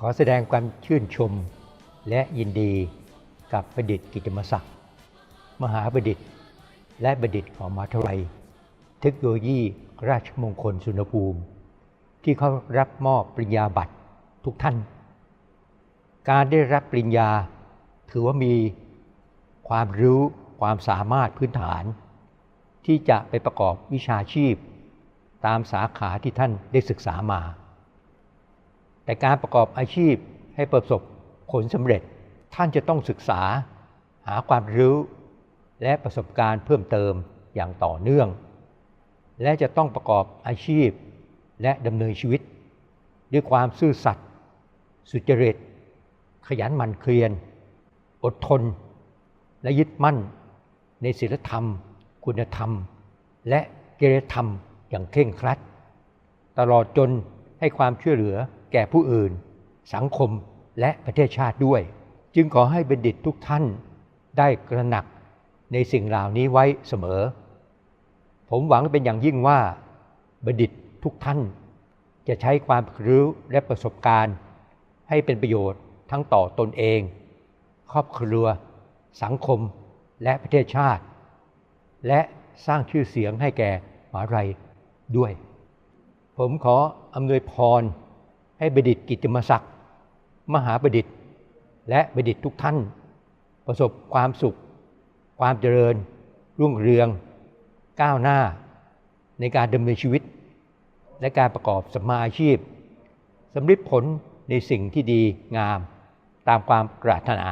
ขอแสดงความชื่นชมและยินดีกับประดิษฐ์กิจมศักดิ์มหาประดิษฐ์ และประดิษฐ์ของมหาวิทยาลัย เทคโนโลยีราชมงคลสุนทรภูมิ ที่เขารับมอบปริญญาบัตรทุกท่าน การได้รับปริญญาถือว่ามีความรู้ความสามารถพื้นฐาน ที่จะไปประกอบวิชาชีพ ตามสาขาที่ท่านได้ศึกษามา แต่การประกอบอาชีพให้ประสบผลสำเร็จ ท่านจะต้องศึกษา หาความรู้ และประสบการณ์เพิ่มเติมอย่างต่อเนื่อง และจะต้องประกอบอาชีพและดำเนินชีวิต ด้วยความซื่อสัตย์สุจริต ขยันหมั่นเพียร อดทน และยึดมั่น ในศีลธรรม คุณธรรม และจริธรรมอย่างเคร่งครัด ตลอดจนให้ความช่วยเหลือ แก่ผู้อื่น สังคมและประเทศชาติด้วย จึงขอให้บัณฑิตทุกท่านได้กระหนักในสิ่งเหล่านี้ไว้เสมอ ผมหวังเป็นอย่างยิ่งว่าบัณฑิตทุกท่าน จะใช้ความรู้และประสบการณ์ ให้เป็นประโยชน์ทั้งต่อตนเอง ครอบครัว สังคมและประเทศชาติ และสร้างชื่อเสียงให้แก่มหาวิทยาลัยด้วย ผมขออำนวยพร ให้บดิตกิติมศักดิ์มหาบดิตและบดิตทุกท่าน ประสบความสุข ความเจริญ รุ่งเรือง ก้าวหน้า ในการดำเนินชีวิต และการประกอบสัมมาอาชีพสำลิปผลในสิ่งที่ดีงามตามความปรารถนา